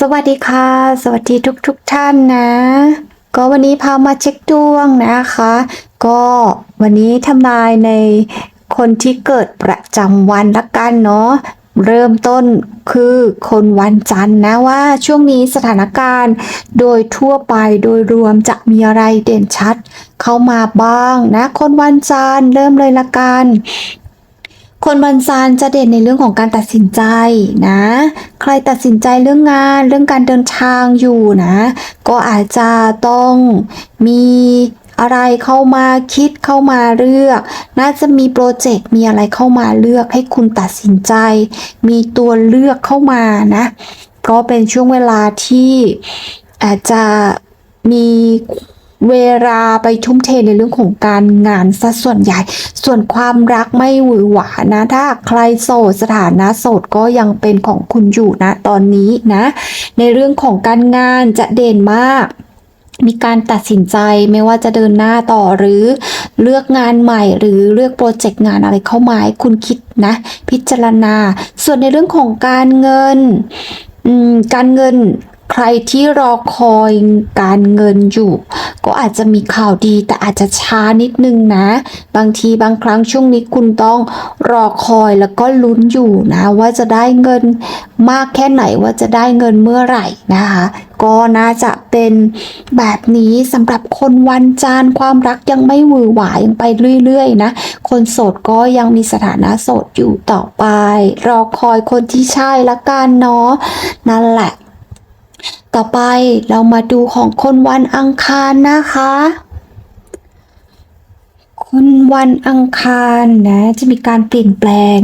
สวัสดีค่ะ สวัสดีทุกทุกท่านนะ ก็วันนี้พามาเช็คดวงนะคะ ก็วันนี้ทำนายในคนที่เกิดประจำวันละกันเนาะเริ่มต้นคือคนวันจันทร์นะว่าช่วงนี้สถานการณ์ โดยทั่วไปโดยรวมจะมีอะไรเด่นชัด เข้ามาบ้างนะ คนวันจันทร์เริ่มเลยละกัน คนวันจันจะเด่นในเรื่องของการตัดสินใจนะ ใครตัดสินใจเรื่องงานเรื่องการเดินทางอยู่นะ ก็อาจจะต้องมีอะไรเข้ามาคิดเข้ามาเลือก น่าจะมีโปรเจกต์มีอะไรเข้ามาเลือกให้คุณตัดสินใจ มีตัวเลือกเข้ามานะ ก็เป็นช่วงเวลาที่อาจจะมี เวลาไปทุ่มเทในเรื่องของการงานซะส่วนใหญ่ ส่วนความรักไม่หวือหวานะ ถ้าใครโสดสถานะโสดก็ยังเป็นของคุณอยู่นะตอนนี้นะ ในเรื่องของการงานจะเด่นมากมีการตัดสินใจไม่ว่าจะเดินหน้าต่อหรือเลือกงานใหม่หรือเลือกโปรเจกต์งานอะไรเข้ามาให้คุณคิดนะ พิจารณา ส่วนในเรื่องของการเงินการเงิน ใครที่รอคอยการเงินอยู่ ก็อาจจะมีข่าวดีแต่อาจจะช้านิดนึงนะ บางทีบางครั้งช่วงนี้คุณต้องรอคอยแล้วก็ลุ้นอยู่นะ ว่าจะได้เงินมากแค่ไหนว่าจะได้เงินเมื่อไหร่นะคะ ก็น่าจะเป็นแบบนี้สำหรับคนวันจันทร์ความรักยังไม่หวือหวายังไปเรื่อยๆนะ คนโสดก็ยังมีสถานะโสดอยู่ต่อไป รอคอยคนที่ใช่ละกันเนาะนั่นแหละ ต่อไปเรามาดูของคนวันอังคารนะคะ คนวันอังคารนะจะมีการเปลี่ยนแปลง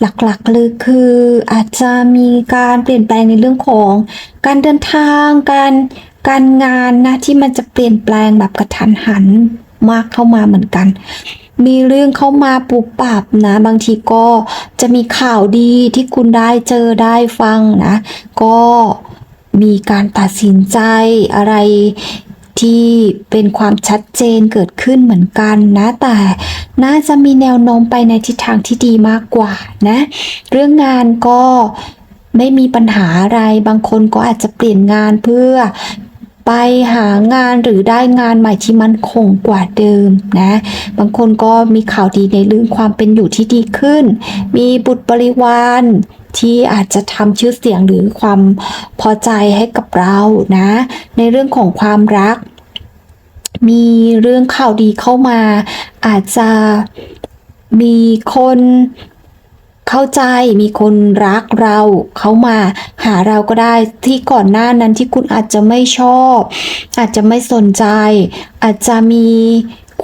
หลักๆเลยคืออาจจะมีการเปลี่ยนแปลงในเรื่องของ การเดินทางการการงานนะที่มันจะเปลี่ยนแปลงแบบกระทันหันมากเข้ามาเหมือนกัน มีเรื่องเข้ามาปุบปับนะ บางทีก็จะมีข่าวดีที่คุณได้เจอได้ฟังนะ ก็ มีการตัดสินใจอะไรที่เป็นความชัดเจนเกิดขึ้นเหมือนกันนะ แต่น่าจะมีแนวโน้มไปในทิศทางที่ดีมากกว่านะ เรื่องงานก็ไม่มีปัญหาอะไรบางคนก็อาจจะเปลี่ยนงานเพื่อไปหางานหรือได้งานใหม่ที่มั่นคงกว่าเดิมนะ บางคนก็มีข่าวดีในเรื่องความเป็นอยู่ที่ดีขึ้น มีบุตรบริวาร ที่อาจจะทำชื่อเสียงหรือความพอใจให้กับเรานะ ในเรื่องของความรัก มีเรื่องข่าวดีเข้ามา อาจจะมีคนเข้าใจมีคนรักเราเข้ามาหาเราก็ได้ที่ก่อนหน้านั้นที่คุณอาจจะไม่ชอบ อาจจะไม่สนใจ อาจจะมี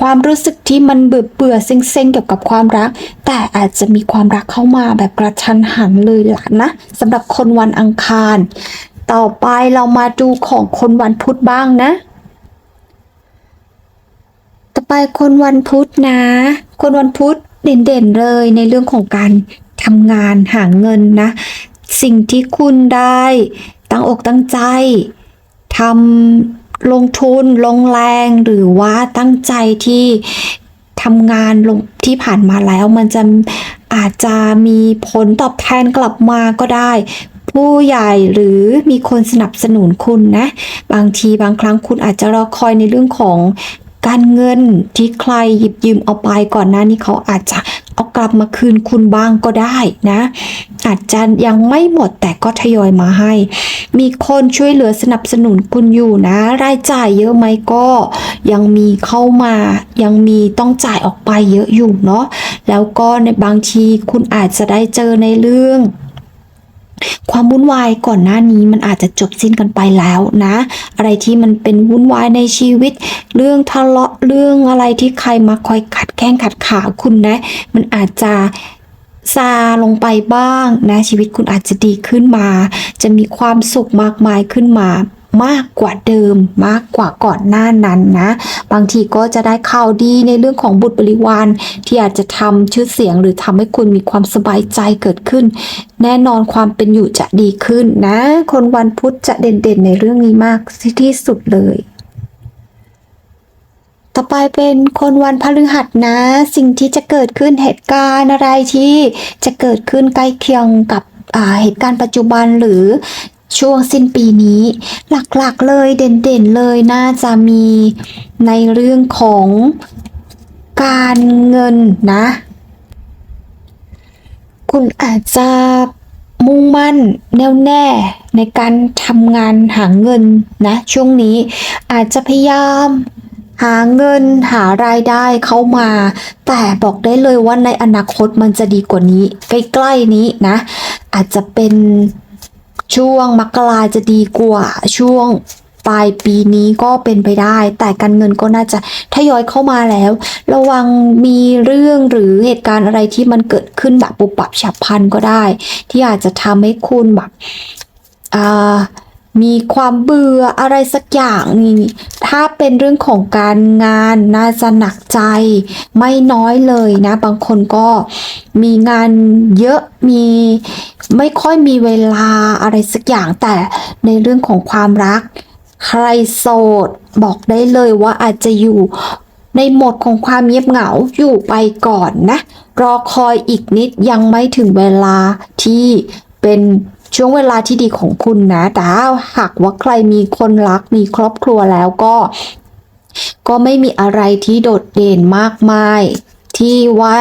ความรู้สึกที่มันเบื่อเบื่อเซ็งๆเกี่ยวกับความรัก แต่อาจจะมีความรักเข้ามาแบบกระชันหันเลยล่ะนะสำหรับคนวันอังคาร ต่อไปเรามาดูของคนวันพุธบ้างนะ ต่อไปคนวันพุธนะ คนวันพุธเด่นๆเลยในเรื่องของการทำงานหาเงินนะ สิ่งที่คุณได้ ตั้งอกตั้งใจทำ ลงทุนลงแรงหรือว่าตั้งใจที่ทำงานลงที่ผ่านมาแล้วมันจะอาจจะมีผลตอบแทนกลับมาก็ได้ ผู้ใหญ่หรือมีคนสนับสนุนคุณนะ บางทีบางครั้งคุณอาจจะรอคอยในเรื่องของ การเงินที่ใครหยิบยืมเอาไปก่อนหน้านี้เขาอาจจะเอากลับมาคืนคุณบ้างก็ได้นะ อาจจะยังไม่หมดแต่ก็ทยอยมาให้ มีคนช่วยเหลือสนับสนุนคุณอยู่นะ รายจ่ายเยอะไหมก็ยังมีเข้ามา ยังมีต้องจ่ายออกไปเยอะอยู่เนาะแล้วก็ในบางทีคุณอาจจะได้เจอในเรื่อง ความวุ่นวายก่อนหน้านี้มันอาจจะจบสิ้นกันไปแล้วนะ อะไรที่มันเป็นวุ่นวายในชีวิต เรื่องทะเลาะเรื่องอะไรที่ใครมาคอยขัดแข้งขัดขาคุณนะ มันอาจจะซาลงไปบ้างนะชีวิตคุณอาจจะดีขึ้นมา จะมีความสุขมากมายขึ้นมา มากกว่าเดิมมากกว่าก่อนหน้านั้นนะ บางทีก็จะได้ข่าวดีในเรื่องของบุตรบริวารที่อาจจะทำชื่อเสียงหรือทำให้คุณมีความสบายใจเกิดขึ้น แน่นอนความเป็นอยู่จะดีขึ้นนะ คนวันพุธจะเด่นๆในเรื่องนี้มากที่สุดเลยต่อไปเป็นคนวันพฤหัสนะ สิ่งที่จะเกิดขึ้นเหตุการณ์อะไรที่จะเกิดขึ้นใกล้เคียงกับเหตุการณ์ปัจจุบันหรือ ช่วงสิ้นปีนี้หลักๆเลยเด่นๆเลยน่าจะมีในเรื่องของการเงินนะ คุณอาจจะมุ่งมั่นแน่วแน่ในการทำงานหาเงินนะ ช่วงนี้อาจจะพยายามหาเงินหารายได้เข้ามา แต่บอกได้เลยว่าในอนาคตมันจะดีกว่านี้ ใกล้ๆนี้นะ อาจจะเป็น ช่วงมกราจะดีกว่าช่วงปลายปีนี้ก็เป็นไปได้ แต่การเงินก็น่าจะทยอยเข้ามาแล้ว ระวังมีเรื่องหรือเหตุการณ์อะไรที่มันเกิดขึ้นแบบปุบปับฉับพลันก็ได้ ที่อาจจะทำให้คุณแบบอ่า มีความเบื่ออะไรสักอย่างนี่ถ้าเป็นเรื่องของการงานน่าจะหนักใจ ไม่น้อยเลยนะ บางคนก็มีงานเยอะมีไม่ค่อยมีเวลาอะไรสักอย่างแต่ในเรื่องของความรัก ใครโสดบอกได้เลยว่าอาจจะอยู่ในหมดของความเงียบเหงาอยู่ไปก่อนนะ รอคอยอีกนิดยังไม่ถึงเวลาที่เป็น ช่วงเวลาที่ดีของคุณนะ แต่หากว่าใครมีคนรักมีครอบครัวแล้วก็ ก็ไม่มีอะไรที่โดดเด่นมากมาย ที่ว่า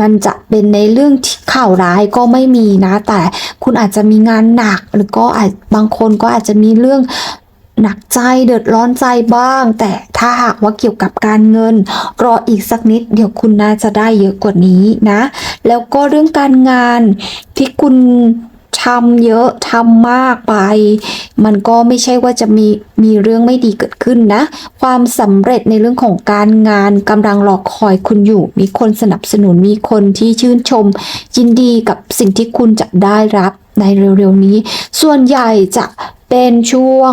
มันจะเป็นในเรื่องที่ข่าวร้ายก็ไม่มีนะ แต่คุณอาจจะมีงานหนักหรือก็อาจบางคนก็อาจจะมีเรื่องหนักใจเดือดร้อนใจบ้าง แต่ถ้าหากว่าเกี่ยวกับการเงิน รออีกสักนิด เดี๋ยวคุณน่าจะได้เยอะกว่านี้นะ แล้วก็เรื่องการงานที่คุณ ทำเยอะทำมากไป มันก็ไม่ใช่ว่าจะมีมีเรื่องไม่ดีเกิดขึ้นนะ ความสำเร็จในเรื่องของการงานกำลังรอคอยคุณอยู่ มีคนสนับสนุนมีคนที่ชื่นชม ยินดีกับสิ่งที่คุณจะได้รับในเร็วๆนี้ ส่วนใหญ่จะเป็นช่วง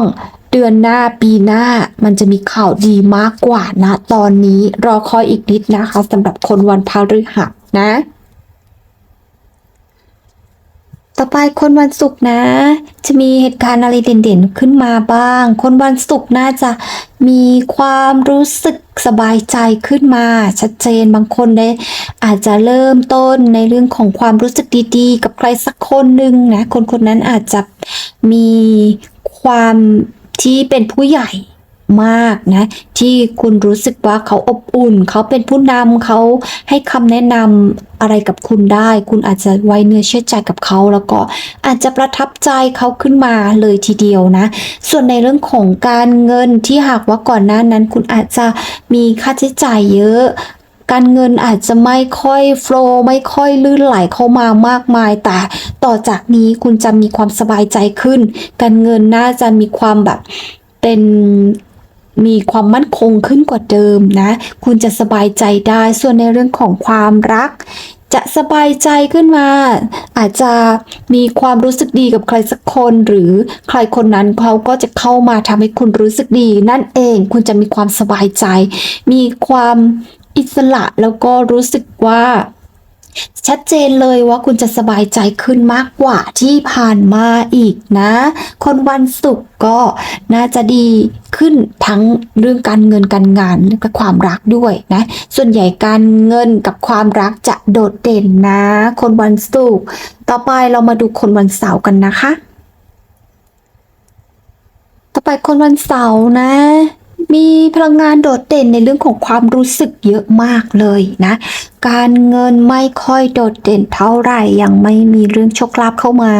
เดือนหน้าปีหน้ามันจะมีข่าวดีมากกว่านะ ตอนนี้รอคอยอีกนิดนะคะสำหรับคนวันพฤหัสนะ ต่อไปคนวันศุกร์นะ จะมีเหตุการณ์อะไรเด่นๆขึ้นมาบ้าง คนวันศุกร์น่าจะมีความรู้สึกสบายใจขึ้นมา ชัดเจนบางคนได้อาจจะเริ่มต้นในเรื่องของความรู้สึกดีๆ กับใครสักคนหนึ่งนะ คนคนนั้นอาจจะมีความที่เป็นผู้ใหญ่ มากนะ ที่คุณรู้สึกว่าเขาอบอุ่น เขาเป็นผู้นำเขาให้คำแนะนำอะไรกับคุณได้ คุณอาจจะไว้เนื้อเชื่อใจกับเขา แล้วก็อาจจะประทับใจเขาขึ้นมาเลยทีเดียวนะ ส่วนในเรื่องของการเงินที่หากว่าก่อนหน้านั้น คุณอาจจะมีค่าใช้จ่ายเยอะการเงินอาจจะไม่ค่อยโฟลว์ไม่ค่อยลื่นไหลเข้ามามากมาย แต่ต่อจากนี้คุณจะมีความสบายใจขึ้น การเงินน่าจะมีความแบบเป็น มีความมั่นคงขึ้นกว่าเดิมนะ คุณจะสบายใจได้ ส่วนในเรื่องของความรัก จะสบายใจขึ้นมา อาจจะมีความรู้สึกดีกับใครสักคน หรือใครคนนั้นเขาก็จะเข้ามาทำให้คุณรู้สึกดี นั่นเองคุณจะมีความสบายใจ มีความอิสระแล้วก็รู้สึกว่าชัดเจนเลยว่าคุณจะสบายใจขึ้นมากกว่าที่ผ่านมาอีกนะ คนวันศุกร์ก็น่าจะดี ขึ้นทั้งเรื่องการเงินการงานและความรักด้วยนะส่วนใหญ่การเงินกับความรักจะโดดเด่นนะ คนวันศุกร์ต่อไปเรามาดูคนวันเสาร์กันนะคะ ต่อไปคนวันเสาร์นะ มีพลังงานโดดเด่นในเรื่องของความรู้สึกเยอะมากเลยนะ การเงินไม่ค่อยโดดเด่นเท่าไหร่ยังไม่มีเรื่องโชคลาภเข้ามา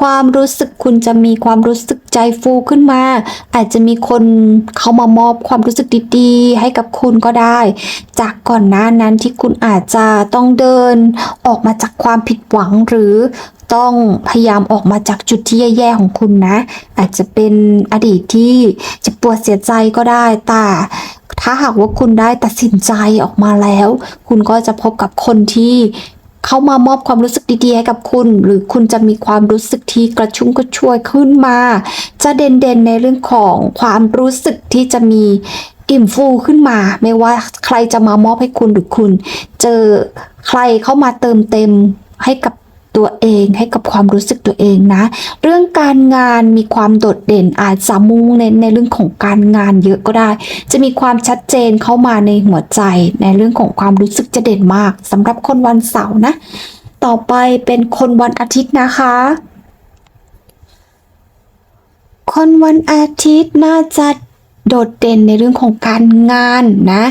ความรู้สึกคุณจะมีความรู้สึกใจฟูขึ้นมา อาจจะมีคนเข้ามามอบความรู้สึกดีๆ ให้กับคุณก็ได้ จากก่อนหน้านั้นที่คุณอาจจะต้องเดินออกมาจากความผิดหวังหรือต้องพยายามออกมาจากจุดที่แย่ๆของคุณนะ อาจจะเป็นอดีตที่จ ปวดเสียใจก็ได้ แต่ถ้าหากว่าคุณได้ตัดสินใจออกมาแล้ว คุณก็จะพบกับคนที่เขามามอบความรู้สึกดีๆให้กับคุณ หรือคุณจะมีความรู้สึกที่กระชุ่มกระชวยขึ้นมา จะเด่นๆในเรื่องของความรู้สึกที่จะมีอิ่มฟูขึ้นมา ไม่ว่าใครจะมามอบให้คุณหรือคุณ เจอใครเข้ามาเติมเต็มให้กับ ตัวเองให้กับความรู้สึกตัวเองนะ เรื่องการงานมีความโดดเด่นอาจจะมุ่งเน้นในเรื่องของการงานเยอะก็ได้ จะมีความชัดเจนเข้ามาในหัวใจ ในเรื่องของความรู้สึกจะเด่นมากสำหรับคนวันเสาร์นะ ต่อไปเป็นคนวันอาทิตย์นะคะคนวันอาทิตย์น่าจะโดดเด่นในเรื่องของการงานนะ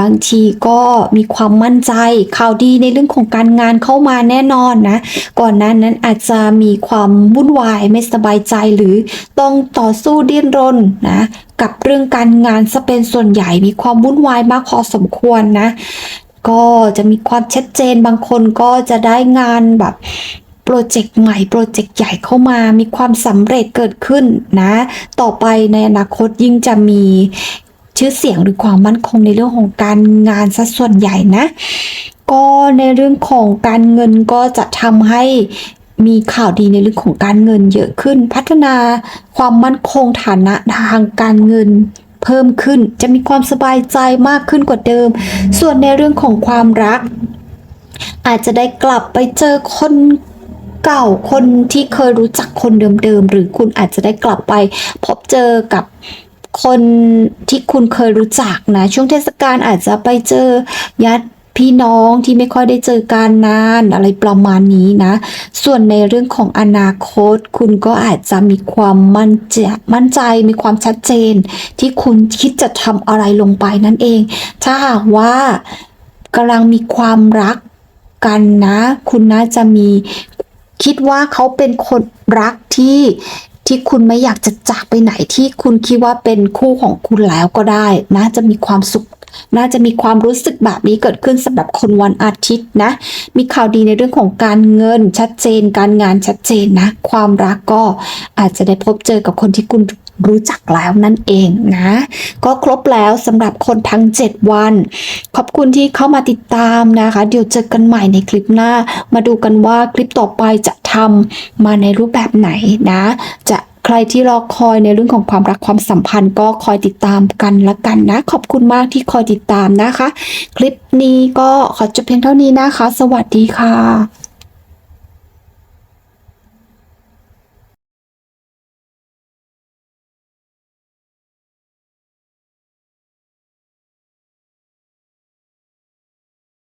บางทีก็มีความมั่นใจข่าวดีในเรื่องของการงานเข้ามาแน่นอนนะ ก่อนหน้านั้นอาจจะมีความวุ่นวายไม่สบายใจหรือต้องต่อสู้ดิ้นรนนะกับเรื่องการงานซะเป็นส่วนใหญ่มีความวุ่นวายมากพอสมควรนะ ก็จะมีความชัดเจนบางคนก็จะได้งานแบบโปรเจกต์ใหม่โปรเจกต์ใหญ่เข้ามามีความสำเร็จเกิดขึ้นนะ ต่อไปในอนาคตยิ่งจะมี ชื่อเสียงหรือความมั่นคงในเรื่องของการงานซะส่วนใหญ่นะ ก็ในเรื่องของการเงินก็จะทำให้มีข่าวดีในเรื่องของการเงินเยอะขึ้น พัฒนาความมั่นคงฐานะทางการเงินเพิ่มขึ้น จะมีความสบายใจมากขึ้นกว่าเดิม ส่วนในเรื่องของความรัก อาจจะได้กลับไปเจอคนเก่าคนที่เคยรู้จักคนเดิมๆ หรือคุณอาจจะได้กลับไปพบเจอกับ คนที่คุณเคยรู้จักนะ ช่วงเทศกาลอาจจะไปเจอญาติพี่น้องที่ไม่ค่อยได้เจอกันนานอะไรประมาณนี้นะ ส่วนในเรื่องของอนาคต คุณก็อาจจะมีความมั่นใจมั่นใจมีความชัดเจน ที่คุณคิดจะทำอะไรลงไปนั่นเอง ถ้าหากว่ากำลังมีความรักกันนะ คุณน่าจะมีคิดว่าเขาเป็นคนรักที่ ที่คุณไม่อยากจะจากไปไหนที่คุณคิดว่าเป็นคู่ของคุณแล้วก็ได้น่าจะมีความสุขน่าจะมีความรู้สึกแบบนี้เกิดขึ้นสำหรับคนวันอาทิตย์นะ มีข่าวดีในเรื่องของการเงินชัดเจน การงานชัดเจนนะ ความรักก็อาจจะได้พบเจอกับคนที่คุณ รู้จักแล้วนั่นเองนะ ก็ครบแล้วสำหรับคนทั้ง 7 วัน ขอบคุณที่เข้ามาติดตามนะคะ เดี๋ยวเจอกันใหม่ในคลิปหน้า มาดูกันว่าคลิปต่อไปจะทำมาในรูปแบบไหนนะ จะใครที่รอคอยในเรื่องของความรักความสัมพันธ์ก็คอยติดตามกันละกันนะ ขอบคุณมากที่คอยติดตามนะคะ คลิปนี้ก็ขอจบเพียงเท่านี้นะคะ สวัสดีค่ะ